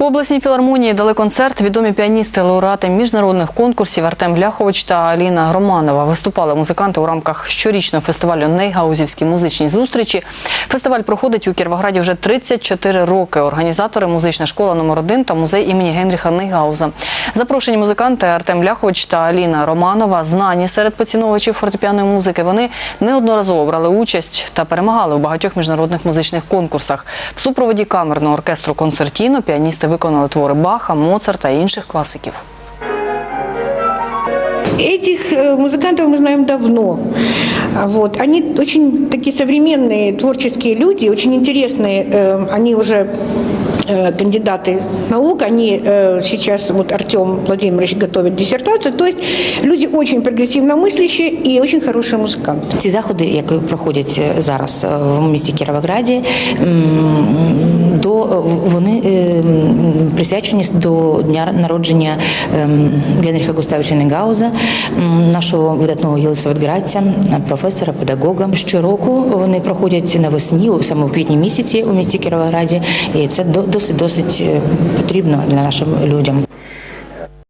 У обласній філармонії дали концерт відомі піаністи, лауреати міжнародних конкурсів Артем Ляхович та Аліна Романова. Виступали музиканти у рамках щорічного фестивалю Нейгаузівські музичні зустрічі. Фестиваль проходить у Кіровограді вже 34 роки. Організатори музична школа номер 1 та музей імені Генріха Нейгауза. Запрошені музиканти Артем Ляхович та Аліна Романова знані серед поціновувачів фортепіаної музики. Вони неодноразово брали участь та перемагали у багатьох міжнародних музичних конкурсах. В супроводі камерного оркестру концертіно піаністи виконали твори Баха, Моцарта і інших класиків. Этих э, музыкантов мы знаем давно. А Вот. Они очень такие современные творческие люди, очень интересные. Э, Они уже э, кандидаты наук, они э, сейчас, вот Артем Владимирович готовит диссертацию, то есть люди очень прогрессивно мыслящие и очень хорошие музыканты. Ці заходи, які проходять зараз е, в місті Кіровограді, м, до вони е, м, присвячені до дня народження ем, Генріха Густавича Негауза, нашого видатного єлисаветградця, професора, педагога. Щороку вони проходять навесні, саме у квітні місяці у місті Кіровограді, і це до- досить досить е, потрібно для нашим людям.